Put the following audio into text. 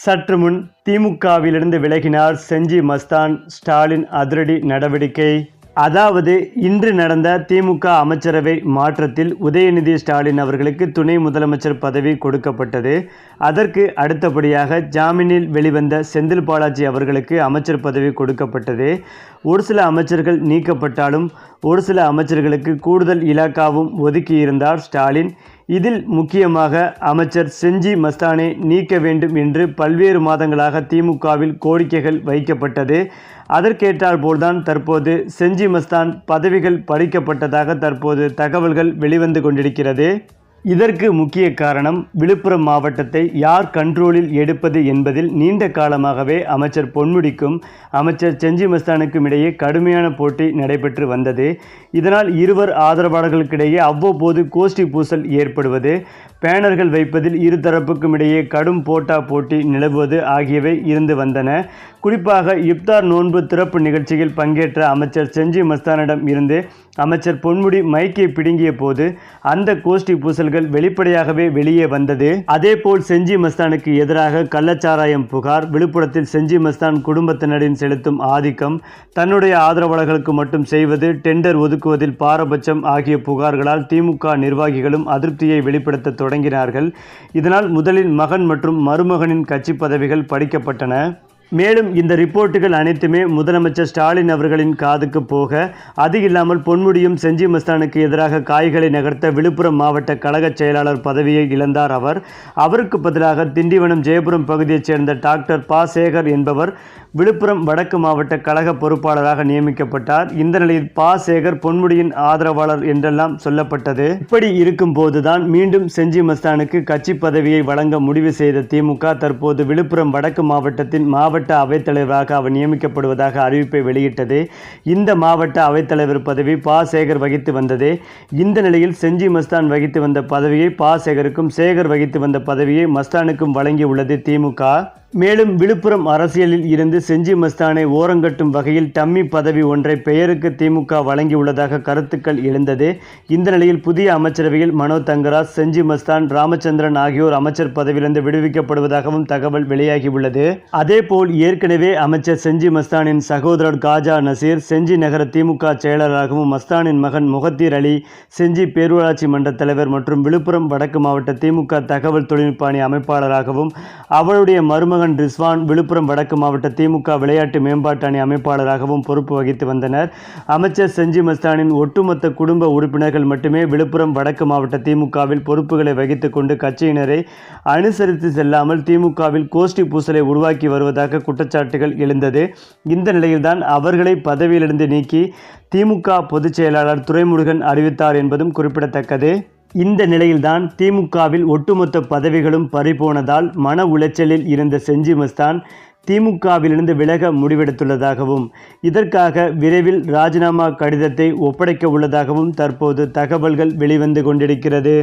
சற்று முன் திமுகவிலிருந்து விலகினார் செஞ்சி மஸ்தான் ஸ்டாலின் அதிரடி நடவடிக்கை. அதாவது இன்று நடந்த திமுக அமைச்சரவை மாற்றத்தில் உதயநிதி ஸ்டாலின் அவர்களுக்கு துணை முதலமைச்சர் பதவி கொடுக்கப்பட்டது. அதற்கு அடுத்தபடியாக ஜாமீனில் வெளிவந்த செந்தில் பாலாஜி அவர்களுக்கு அமைச்சர் பதவி கொடுக்கப்பட்டது. ஒரு சில அமைச்சர்கள் நீக்கப்பட்டாலும் ஒரு சில அமைச்சர்களுக்கு கூடுதல் இலாக்காவும் ஒதுக்கியிருந்தார் ஸ்டாலின். இதில் முக்கியமாக அமைச்சர் செஞ்சி மஸ்தானை நீக்க வேண்டும் என்று பல்வேறு மாதங்களாக திமுகவில் கோரிக்கைகள் வைக்கப்பட்டது. அதற்கேற்றால் போல்தான் தற்போது செஞ்சி மஸ்தான் பதவிகள் பறிக்கப்பட்டதாக தற்போது தகவல்கள் வெளிவந்து கொண்டிருக்கிறது. இதற்கு முக்கிய காரணம் விழுப்புரம் மாவட்டத்தை யார் கண்ட்ரோலில் எடுப்பது என்பதில் நீண்ட காலமாகவே அமைச்சர் பொன்முடிக்கும் அமைச்சர் செஞ்சி மஸ்தானுக்கும் இடையே கடுமையான போட்டி நடைபெற்று வந்தது. இதனால் இருவர் ஆதரவாளர்களுக்கிடையே அவ்வப்போது கோஷ்டி பூசல் ஏற்படுவது பேனர்கள் வைப்பதில் இருதரப்புக்கும் இடையே கடும் போட்டா போட்டி நிலவுவது ஆகியவை இருந்து வந்தன. குறிப்பாக இப்தார் நோன்பு திறப்பு நிகழ்ச்சியில் பங்கேற்ற அமைச்சர் செஞ்சி மஸ்தானிடம் இருந்து அமைச்சர் பொன்முடி மைக்கை பிடுங்கிய போது அந்த கோஷ்டி பூசல்கள் வெளிப்படையாகவே வெளியே வந்தது. அதேபோல் செஞ்சி மஸ்தானுக்கு எதிராக கள்ளச்சாராயம் புகார் விழுப்புரத்தில் செஞ்சி மஸ்தான் குடும்பத்தினரின் செலுத்தும் ஆதிக்கம் தன்னுடைய ஆதரவாளர்களுக்கு மட்டும் செய்வது டெண்டர் ஒதுக்குவதில் பாரபட்சம் ஆகிய புகார்களால் திமுக நிர்வாகிகளும் அதிருப்தியை வெளிப்படுத்த தொடங்கினார்கள். இதனால் முதலில் மகன் மற்றும் மருமகனின் கட்சி பதவிகள் படிக்கப்பட்டன. மேலும் இந்த ரிப்போர்ட்டுகள் அனைத்துமே முதலமைச்சர் ஸ்டாலின் அவர்களின் காதுக்கு போக அது இல்லாமல் பொன்முடியும் செஞ்சி மஸ்தானுக்கு எதிராக காய்களை நகர்த்த விழுப்புரம் மாவட்ட கழக செயலாளர் பதவியை இழந்தார் அவர். அவருக்கு பதிலாக திண்டிவனம் ஜெயபுரம் பகுதியைச் சேர்ந்த டாக்டர் பா. சேகர் என்பவர் விழுப்புரம் வடக்கு மாவட்ட கழக பொறுப்பாளராக நியமிக்கப்பட்டார். இந்த நிலையில் பா. சேகர் பொன்முடியின் ஆதரவாளர் என்றெல்லாம் சொல்லப்பட்டது. இப்படி இருக்கும் போதுதான் மீண்டும் செஞ்சி மஸ்தானுக்கு கட்சி பதவியை வழங்க முடிவு செய்த திமுக தற்போது விழுப்புரம் வடக்கு மாவட்டத்தின் மாவட்ட அவைத்தலைவராக அவர் நியமிக்கப்படுவதாக அறிவிப்பை வெளியிட்டது. இந்த மாவட்ட அவைத்தலைவர் பதவி பா. சேகர் வகித்து வந்தது. இந்த நிலையில் செஞ்சி மஸ்தான் வகித்து வந்த பதவியை பா. சேகருக்கும் சேகர் வகித்து வந்த பதவியை மஸ்தானுக்கும் வழங்கியுள்ளது திமுக மேலும் விழுப்புரம் அரசியலில் இருந்து செஞ்சி மஸ்தானை ஓரங்கட்டும் வகையில் டம்மி பதவி ஒன்றை பெயருக்கு திமுக வழங்கியுள்ளதாக கருத்துக்கள் எழுந்தது. இந்த நிலையில் புதிய அமைச்சரவையில் மனோ தங்கராஜ் செஞ்சி மஸ்தான் ராமச்சந்திரன் ஆகியோர் அமைச்சர் பதவியிலிருந்து விடுவிக்கப்படுவதாகவும் தகவல் வெளியாகியுள்ளது. அதேபோல் ஏற்கனவே அமைச்சர் செஞ்சி மஸ்தானின் சகோதரர் காஜா நசீர் செஞ்சி நகர திமுக செயலராகவும் மஸ்தானின் மகன் முகத்தீர் அலி செஞ்சி பேரூராட்சி மன்ற தலைவர் மற்றும் விழுப்புரம் வடக்கு மாவட்ட திமுக தகவல் தொழில்நுட்ப அணி அமைப்பாளராகவும் அவருடைய மருமகன் ரிஸ்வான் விழுப்புரம் வடக்கு மாவட்ட திமுக விளையாட்டு மேம்பாட்டு அணி அமைப்பாளராகவும் பொறுப்பு வகித்து வந்தனர். அமைச்சர் செஞ்சி மஸ்தானின் ஒட்டுமொத்த குடும்ப உறுப்பினர்கள் மட்டுமே விழுப்புரம் வடக்கு மாவட்ட திமுகவில் பொறுப்புகளை வகித்துக் கொண்டு கட்சியினரை அனுசரித்து செல்லாமல் திமுகவில் கோஷ்டி பூசலை உருவாக்கி வருவதாக குற்றச்சாட்டுகள் எழுந்தது. இந்த நிலையில்தான் அவர்களை பதவியிலிருந்து நீக்கி திமுக பொதுச் செயலாளர் துரைமுருகன் அறிவித்தார் என்பதும் குறிப்பிடத்தக்கது. இந்த நிலையில்தான் திமுகவில் ஒட்டுமொத்த பதவிகளும் பறிபோனதால் மன உளைச்சலில் இருந்த செஞ்சி மஸ்தான் திமுகவிலிருந்து விலக முடிவெடுத்துள்ளதாகவும் இதற்காக விரைவில் ராஜினாமா கடிதத்தை ஒப்படைக்க உள்ளதாகவும் தற்போது தகவல்கள் வெளிவந்து கொண்டிருக்கிறது.